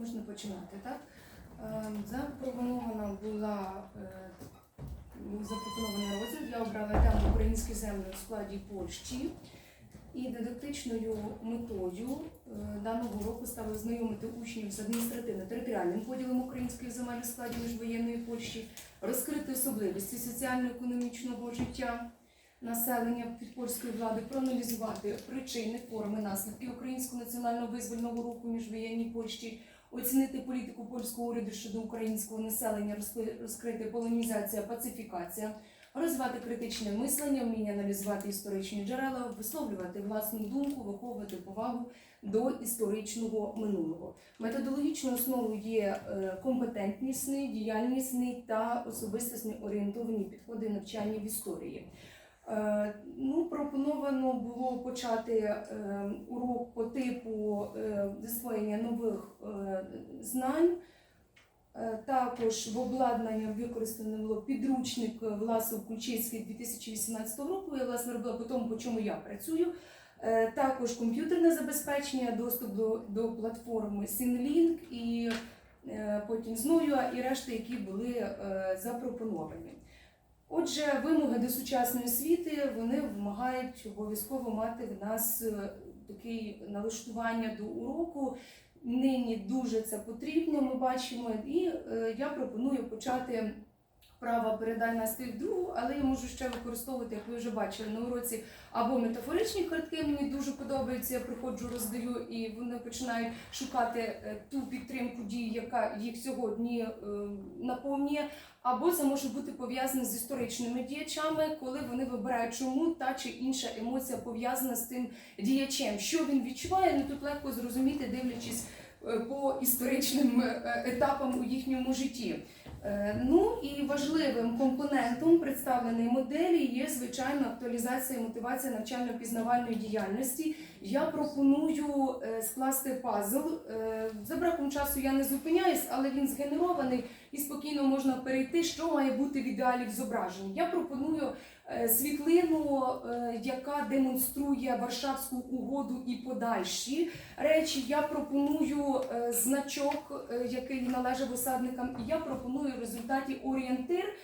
Можна починати, так? Е, Запропонована була е, запропонований розгляд. Я обрала тему українські землі у складі Польщі. І дидактичною метою е, даного року стало знайомити учнів з адміністративно-територіальним поділом українських земель у складі міжвоєнної Польщі, розкрити особливості соціально-економічного життя населення під польської влади, проаналізувати причини, форми, наслідки українського національного визвольного руху міжвоєнній Польщі, оцінити політику польського уряду щодо українського населення, розкри- розкрити полонізація, пацифікація, розвивати критичне мислення, вміння аналізувати історичні джерела, висловлювати власну думку, виховувати повагу до історичного минулого. Методологічною основою є е, компетентнісний, діяльнісний та особистісний орієнтовані підходи навчання в історії. Е, Ну, пропоновано було почати е, урок по типу е, засвоєння нових знань. Також в обладнанні використано було підручник Власов Ключицький 2018 року. Я власне робила по тому, по чому я працюю. Також комп'ютерне забезпечення, доступ до, до платформи Synlink і потім зною і решти, які були запропоновані. Отже, вимоги до сучасної освіти вони вимагають обов'язково мати в нас е, таке налаштування до уроку. Нині дуже це потрібно, ми бачимо, і е, я пропоную почати право передай на другу, але я можу ще використовувати, як ви вже бачили на уроці, або метафоричні картки. Мені дуже подобаються. Я приходжу, роздаю, і вони починають шукати е, ту підтримку дії, яка їх сьогодні е, наповнює. Або це може бути пов'язане з історичними діячами, коли вони вибирають, чому та чи інша емоція пов'язана з тим діячем. Що він відчуває, ну тут легко зрозуміти, дивлячись е, по історичним етапам у їхньому житті. Е, Ну і важливим компонентом представленої моделі є звичайно актуалізація і мотивація навчально-пізнавальної діяльності. Я пропоную е, скласти пазл. Е, За браком часу я не зупиняюсь, але він згенерований і спокійно можна перейти, що має бути в ідеалі в зображенні. Я пропоную е, світлину, е, яка демонструє Варшавську угоду і подальші речі. Я пропоную е, значок, який належав осадникам, і я пропоную в результаті орієнтир.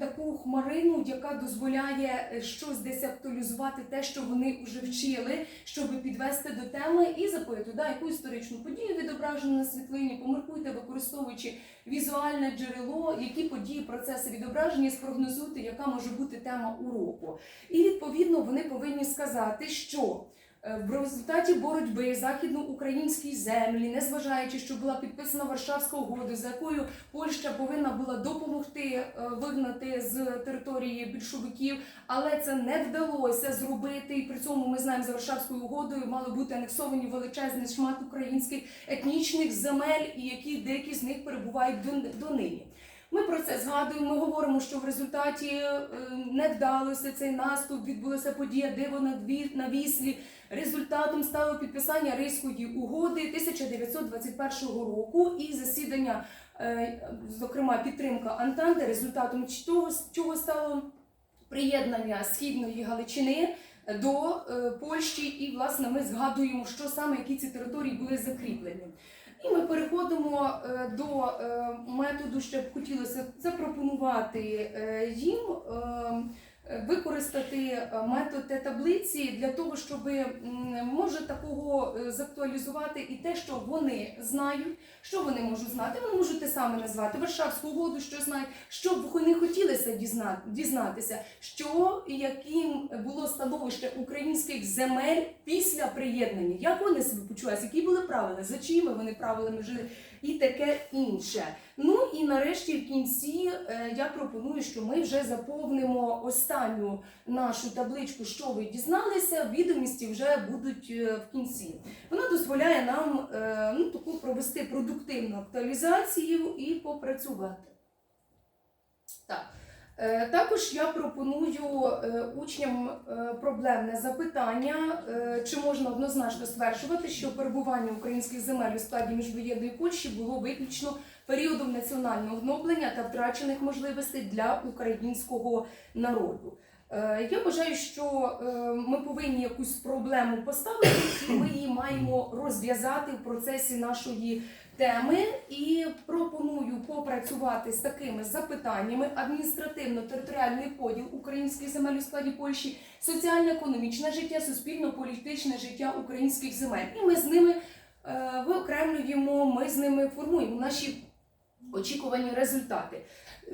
Таку хмарину, яка дозволяє щось десь актуалізувати те, що вони вже вчили, щоб підвести до теми і запитати, да, яку історичну подію відображено на світлині, поміркуйте, використовуючи візуальне джерело, які події, процеси відображення, спрогнозуйте, яка може бути тема уроку. І відповідно вони повинні сказати, що в результаті боротьби західноукраїнській землі, незважаючи, що була підписана Варшавська угода, за якою Польща повинна була допомогти е, вигнати з території більшовиків, але це не вдалося зробити. І при цьому ми знаємо за Варшавською угодою мали бути анексовані величезний шмат українських етнічних земель, і які деякі з них перебувають до, донині. Ми про це згадуємо. Ми говоримо, що в результаті е, не вдалося цей наступ, відбулася подія диво на Віслі. Результатом стало підписання Ризької угоди 1921 року і засідання, е, зокрема підтримка Антанти. Результатом чого, чого стало приєднання східної Галичини до е, Польщі, і власне ми згадуємо, що саме які ці території були закріплені. І ми переходимо е, до е, методу, що б хотілося запропонувати е, їм. Е, використати е, метод Т-таблиці для того, щоб може такого е, закtuалізувати і те, що вони знають, що вони можуть знати. Вони можуть те саме назвати. Варшавську угоду, що знають, що б вони хотілося дізна- дізнатися, що і яким було становище українських земель після приєднання, як вони себе почувалися, які були правила, за чиїми вони правилами жили, і таке інше. Ну і нарешті в кінці е, я пропоную, що ми вже заповнимо останню нашу табличку, що ви дізналися. Відомості вже будуть е, в кінці. Вона дозволяє нам е, ну, таку провести продуктивну актуалізацію і попрацювати. Так. Е, Також я пропоную е, учням е, проблемне запитання, чи можна однозначно стверджувати, що перебування українських земель у складі міжвоєнної Польщі було виключно періодом національного гноблення та втрачених можливостей для українського народу. Я вважаю, що ми повинні якусь проблему поставити, і ми її маємо розв'язати в процесі нашої теми. І пропоную попрацювати з такими запитаннями: адміністративно-територіальний поділ українських земель у складі Польщі, соціально-економічне життя, суспільно-політичне життя українських земель. І ми з ними е, виокремлюємо, ми з ними формуємо наші очікувані результати.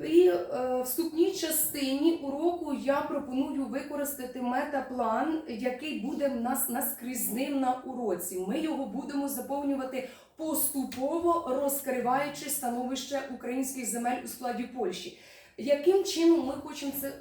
І е, вступній частині уроку я пропоную використати метаплан, який буде в нас наскрізним на уроці. Ми його будемо заповнювати поступово, розкриваючи становище українських земель у складі Польщі. Яким чином ми хочемо це,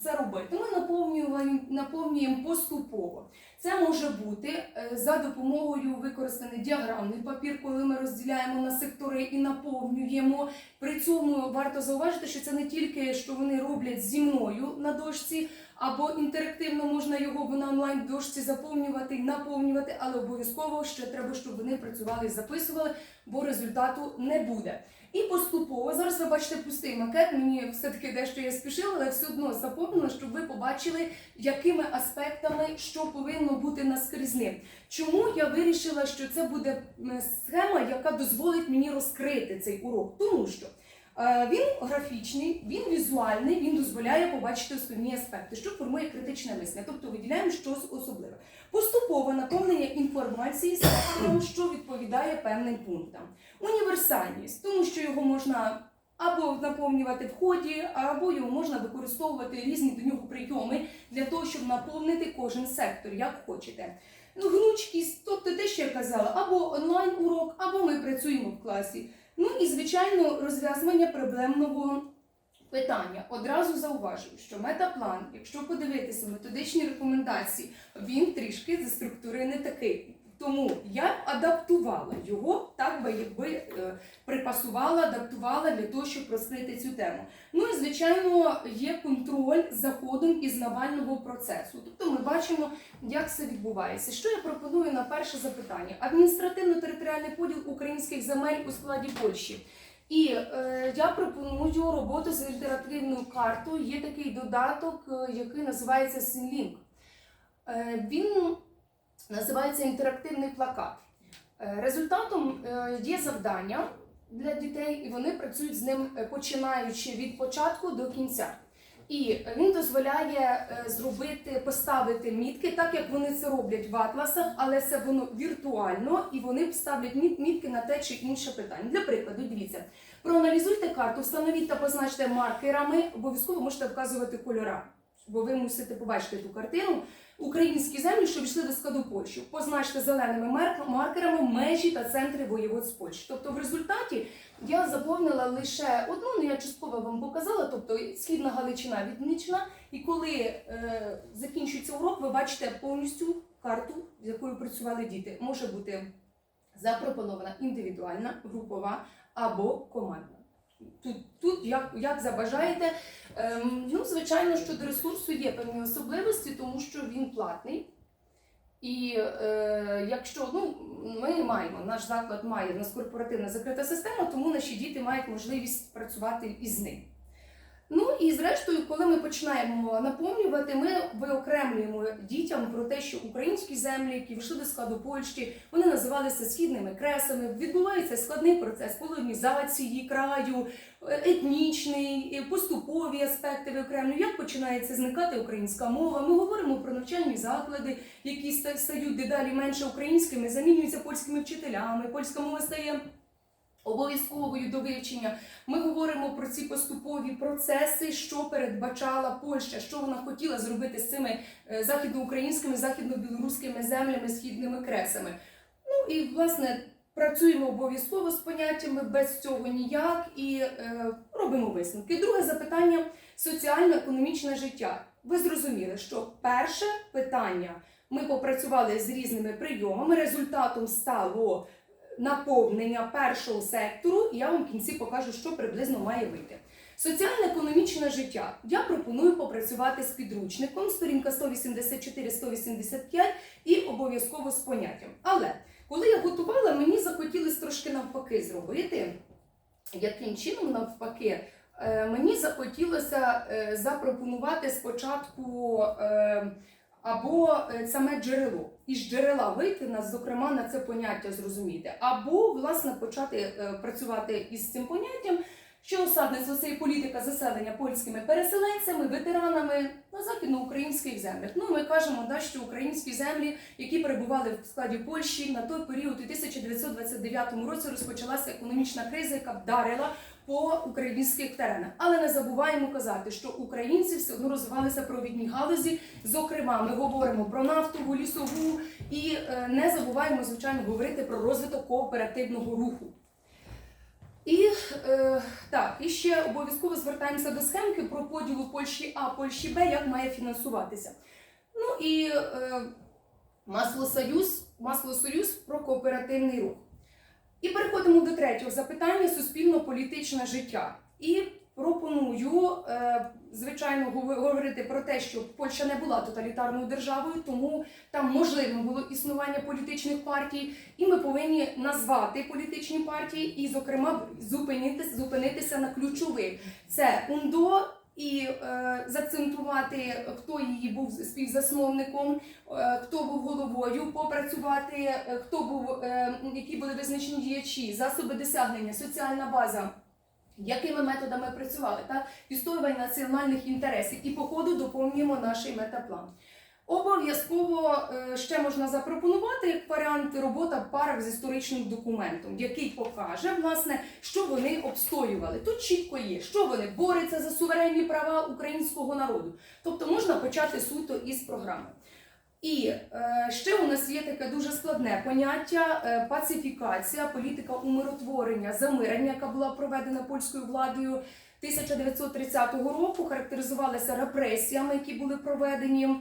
це робити? Ми наповнюємо, наповнюємо поступово. Це може бути е, за допомогою використаний діаграмний папір, коли ми розділяємо на сектори і наповнюємо. При цьому варто зауважити, що це не тільки що вони роблять зі мною на дошці, або інтерактивно можна його на онлайн дошці заповнювати і наповнювати, але обов'язково ще треба, щоб вони працювали і записували, бо результату не буде. І поступово зараз ви бачите пустий макет. Мені все-таки дещо я спішила, але все одно заповнила, щоб ви побачили, якими аспектами що повинно бути наскрізним. Чому я вирішила, що це буде схема, яка дозволить мені розкрити цей урок? Тому що е, він графічний, він візуальний, він дозволяє побачити основні аспекти, що формує критичне мислення, тобто виділяємо щось особливе. Інформації сектором, що відповідає певним пунктам. Універсальність, тому що його можна або наповнювати в ході, або його можна використовувати різні до нього прийоми для того, щоб наповнити кожен сектор, як хочете. Ну, гнучкість, тобто те, що я казала, або онлайн урок, або ми працюємо в класі. Ну і звичайно, розв'язування проблемного питання. Одразу зауважую, що метаплан, якщо подивитися методичні рекомендації, він трішки за структурою не такий. Тому я б адаптувала його, так би якби е, припасувала, адаптувала для того, щоб розкрити цю тему. Ну і звичайно є контроль за ходом пізнавального процесу. Тобто ми бачимо, як це відбувається. Що я пропоную на перше запитання? Адміністративно-територіальний поділ українських земель у складі Польщі. І е, я пропоную роботу з альтернативною картою. Є такий додаток, е, який називається Сінлінк. Е, він називається інтерактивний плакат. Е, Результатом е, є завдання для дітей, і вони працюють з ним е, починаючи від початку до кінця. І він дозволяє е, зробити, поставити мітки, так як вони це роблять в атласах, але це воно віртуально, і вони ставлять мітки на те чи інше питання. Для прикладу, дивіться, проаналізуйте карту, встановіть та позначте маркерами, обов'язково можете вказувати кольора, бо ви мусите побачити ту картину. Українські землі, що війшли до складу Польщі, позначте зеленими маркерами межі та центри воєводств Польщі. Тобто, в результаті я заповнила лише одну, ну я частково вам показала, тобто східна Галичина відмічена. І коли е, закінчується урок, ви бачите повністю карту, з якою працювали діти. Може бути запропонована індивідуальна, групова або командна. Тут, тут як, як забажаєте. Ем, ну, звичайно, щодо ресурсу є певні особливості, тому що він платний. І е, якщо ну, ми маємо, наш заклад має в нас корпоративна закрита система, тому наші діти мають можливість працювати із ним. Ну і зрештою, коли ми починаємо наповнювати, ми виокремлюємо дітям про те, що українські землі, які вийшли до складу Польщі, вони називалися східними кресами. Відбувається складний процес колонізації краю, етнічний, поступові аспекти виокремлюємо. Як починається зникати українська мова? Ми говоримо про навчальні заклади, які стають дедалі менше українськими, замінюються польськими вчителями. Польська мова стає обов'язковою до вивчення. Ми говоримо про ці поступові процеси, що передбачала Польща, що вона хотіла зробити з цими е, західноукраїнськими, західно-білоруськими землями, східними кресами. Ну і власне працюємо обов'язково з поняттями без цього ніяк і е, робимо висновки. Друге запитання соціально-економічне життя. Ви зрозуміли, що перше питання ми попрацювали з різними прийомами. Результатом стало наповнення першого сектору, і я вам в кінці покажу, що приблизно має вийти. Соціально-економічне життя. Я пропоную попрацювати з підручником, сторінка 184-185 і обов'язково з поняттям. Але коли я готувала, мені захотілося трошки навпаки зробити, яким чином навпаки. Е, Мені захотілося е, запропонувати спочатку е, або е, саме джерело, із джерела вийти нас, зокрема, на це поняття зрозуміти, або власне почати е, працювати із цим поняттям, що осадництво це і політика заселення польськими переселенцями, ветеранами на західноукраїнських землях. Ну ми кажемо, да, що українські землі, які перебували в складі Польщі, на той період у 1929 році розпочалася економічна криза, яка вдарила по українських теренах. Але не забуваємо казати, що українці все одно розвивалися провідні галузі. Зокрема, ми говоримо про нафтову, лісову і е, не забуваємо, звичайно, говорити про розвиток кооперативного руху. І е, так, і ще обов'язково звертаємося до схемки про поділу Польщі А, Польщі Б, як має фінансуватися. Ну і е, Маслосоюз, Маслосоюз про кооперативний рух. І переходимо до третього запитання суспільно-політичне життя. І пропоную, е, звичайно, гово- говорити про те, що Польща не була тоталітарною державою, тому там можливо було існування політичних партій, і ми повинні назвати політичні партії і, зокрема, зупинитися, зупинитися на ключових. Це УНДО. І е, заакцентувати, хто її був співзасновником, е, хто був головою, попрацювати, е, хто був, е, які були визначені діячі, засоби досягнення, соціальна база, якими методами працювали, та відстоювання національних інтересів. І по ходу доповнюємо наш метаплан. Обов'язково е, ще можна запропонувати як варіант робота в парах з історичним документом, який покаже, власне, що вони обстоювали. Тут чітко є, що вони борються за суверенні права українського народу. Тобто можна почати суто із програми. І е, ще у нас є таке дуже складне поняття е, пацифікація, політика умиротворення, замирення, яка була проведена польською владою 1930 року, характеризувалася репресіями, які були проведені.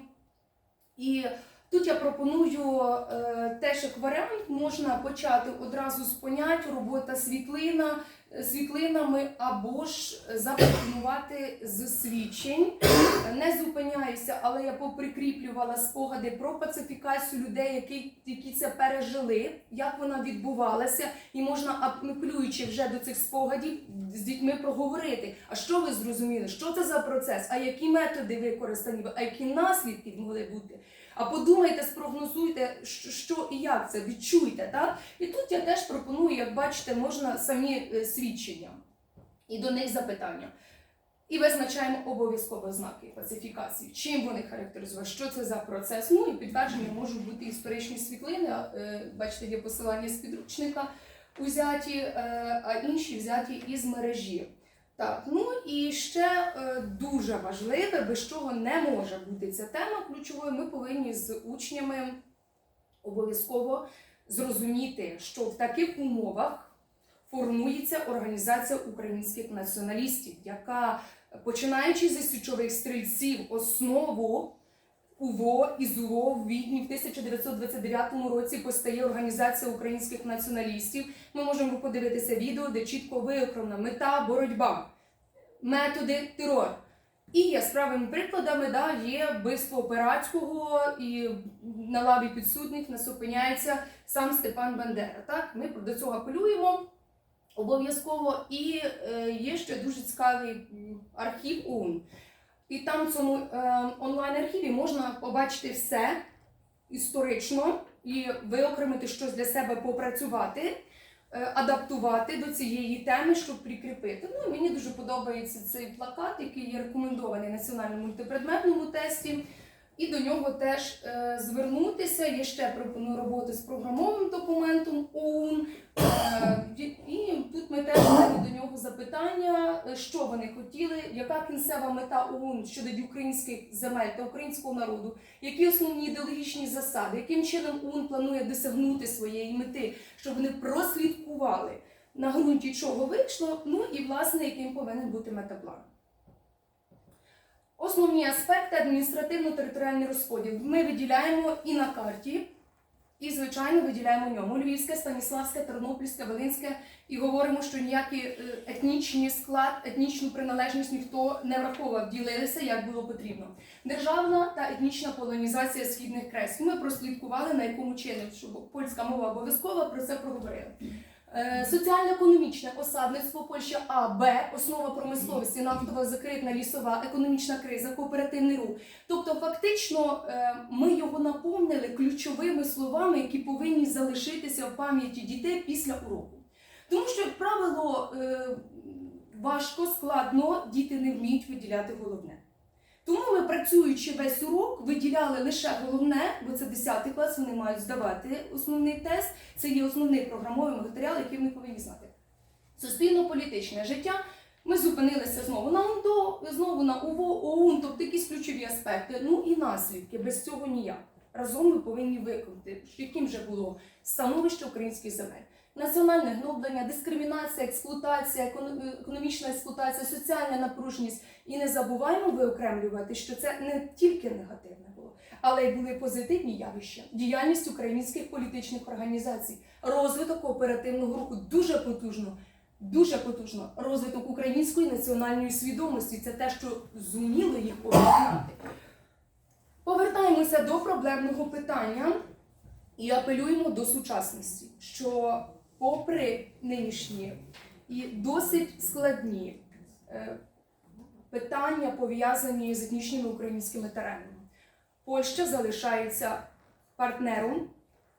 І тут я пропоную е, теж як варіант, можна почати одразу з понять робота світлина, світлинами або ж запропонувати з свідчень. Не зупиняюся, але я поприкріплювала спогади про пацифікацію людей, які, які це пережили, як вона відбувалася, і можна, апелюючи вже до цих спогадів, з дітьми проговорити. А що ви зрозуміли? Що це за процес? А які методи використані? А які наслідки могли бути? А подумайте, спрогнозуйте, що, і як це, відчуйте. Так? І тут я теж пропоную, як бачите, можна самі е, свідчення і до них запитання. І визначаємо обов'язково ознаки пацифікації, чим вони характеризують, що це за процес. Ну і підтвердження можуть бути історичні світлини. е, Бачите, є посилання з підручника узяті, е, а інші взяті із мережі. Так, ну і ще е, дуже важливе, без чого не може бути ця тема ключовою. Ми повинні з учнями обов'язково зрозуміти, що в таких умовах формується організація українських націоналістів, яка, починаючи зі січових стрільців, основу УВО і ЗУВО в Відні в 1929 році постає організація українських націоналістів. Ми можемо подивитися відео, де чітко виокремлена мета, боротьба, методи, терор. І яскравими прикладами да, є вбивство Операцького і на лаві підсудних нас опиняється сам Степан Бандера. Так, ми до цього апелюємо обов'язково. І е, є ще дуже цікавий архів ОУН. І там в цьому е, онлайн-архіві можна побачити все історично і виокремити щось для себе попрацювати, е, адаптувати до цієї теми, щоб прикріпити. Ну мені дуже подобається цей плакат, який є рекомендований національному мультипредметному тесті. І до нього теж е, звернутися. Я ще пропоную роботу з програмовим документом ОУН. Е, і- і тут ми теж маємо до нього запитання, е, що вони хотіли, яка кінцева мета ОУН щодо українських земель та українського народу, які основні ідеологічні засади, яким чином ОУН планує досягнути своєї мети, щоб вони прослідкували на ґрунті чого вийшло, ну і власне яким повинен бути метаплан. Основні аспекти адміністративно-територіальний розподіл. Ми виділяємо і на карті, і, звичайно, виділяємо ньому Львівське, Станіславське, Тернопільське, Волинське, і говоримо, що ніякий е, етнічний склад, етнічну приналежність ніхто не враховував, ділилися як було потрібно. Державна та етнічна полонізація східних кресів. Ми прослідкували на якому чині, щоб польська мова обов'язкова про це проговорили. Е, Соціально-економічне осадництво Польща А, Б, основа промисловості, нафтова закритна лісова, економічна криза, кооперативний рух. Тобто, фактично, е, ми його наповнили ключовими словами, які повинні залишитися в пам'яті дітей після уроку. Тому що, як правило, е, важко, складно, діти не вміють виділяти головне. Тому ми, працюючи весь урок, виділяли лише головне, бо це 10 клас, вони мають здавати основний тест. Це є основний програмовий матеріал, який вони повинні знати. Суспільно-політичне життя. Ми зупинилися знову на УНДО, знову на УВО, ОУН, тобто якісь ключові аспекти. Ну і наслідки, без цього ніяк. Разом ми повинні виконати, яким же було становище українських земель. Національне гноблення, дискримінація, експлуатація, економічна експлуатація, соціальна напруженість. І не забуваємо виокремлювати, що це не тільки негативне було, але й були позитивні явища. Діяльність українських політичних організацій, розвиток кооперативного руху дуже потужно. Дуже потужно розвиток української національної свідомості. Це те, що зуміло їх об'єднати. Повертаємося до проблемного питання і апелюємо до сучасності, що, попри нинішні і досить складні е, питання, пов'язані з етнічними українськими теренами, Польща залишається партнером,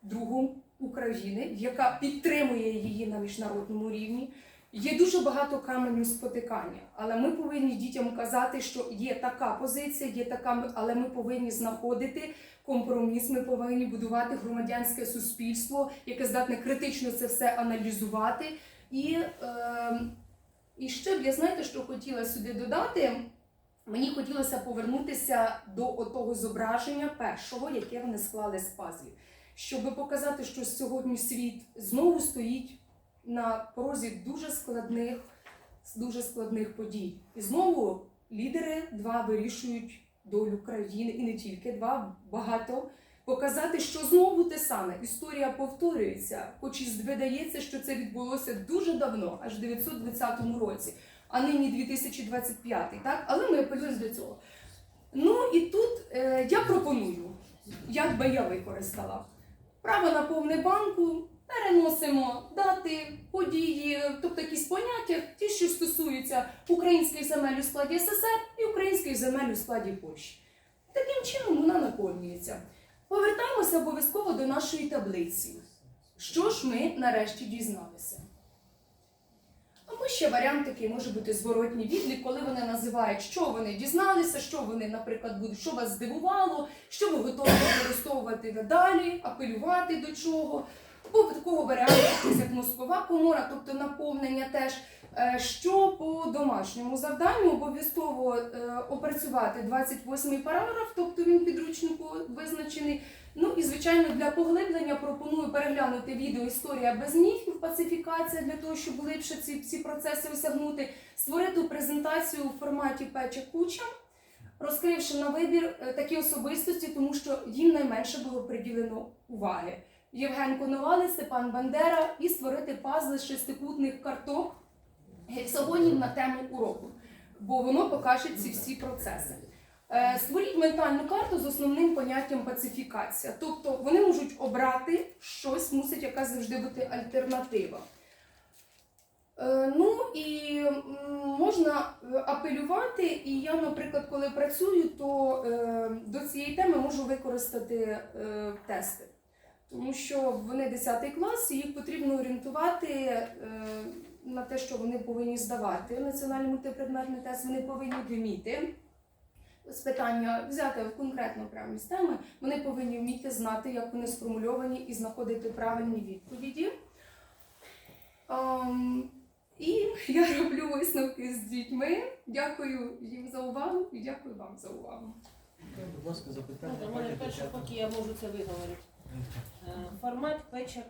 другом України, яка підтримує її на міжнародному рівні. Є дуже багато каменю спотикання, але ми повинні дітям казати, що є така позиція, є така, але ми повинні знаходити компроміс. Ми повинні будувати громадянське суспільство, яке здатне критично це все аналізувати. І, е, і ще б я знаєте, що хотіла сюди додати. Мені хотілося повернутися до того зображення першого, яке вони склали з пазлів, щоб показати, що сьогодні світ знову стоїть на порозі дуже складних, дуже складних подій. І знову лідери два вирішують долю країни, і не тільки два, багато. Показати, що знову те саме. Історія повторюється, хоч і видається, що це відбулося дуже давно, аж в 920 році, а нині 2025, так? Але ми апелюємо до цього. Ну і тут е, я пропоную, як би я використала право на повне банку, переносимо дати, події, тобто якісь поняття, ті, що стосуються українських земель у складі СССР і українських земель у складі Польщі. Таким чином вона наповнюється. Повертаємося обов'язково до нашої таблиці. Що ж ми нарешті дізналися? Або ще варіант такий може бути зворотній відлік, коли вони називають, що вони дізналися, що вони, наприклад, будуть, що вас здивувало, що ви готові використовувати надалі, апелювати до чого. Або такого варіанту, як мозкова комора, тобто наповнення теж. Е, Що по домашньому завданню обов'язково е, опрацювати 28-й параграф, тобто він підручнику визначений. Ну і звичайно для поглиблення пропоную переглянути відео Історія без міфів, пацифікація для того, щоб глибше ці всі процеси осягнути, створити презентацію у форматі пече куча, розкривши на вибір е, такі особистості, тому що їм найменше було приділено уваги. Євген Коновалий, Степан Бандера і створити пазли з шестикутних карток гексагонів на тему уроку, бо воно покаже ці всі процеси. Е, Створіть ментальну карту з основним поняттям пацифікація. Тобто вони можуть обрати щось, мусить яка завжди бути альтернатива. Е, Ну і можна е, апелювати, і я, наприклад, коли працюю, то до цієї теми можу використати тести. Тому що вони 10 клас, і їх потрібно орієнтувати е, на те, що вони повинні здавати. Національний мультипредметний тест вони повинні вміти. З питання взяти конкретно прямо з теми, вони повинні вміти знати, як вони сформульовані, і знаходити правильні відповіді. Ем, і я роблю висновки з дітьми. Дякую їм за увагу і дякую вам за увагу. Будь ласка, запитання. Пані перше, поки я можу це виговорити. Е, Формат печа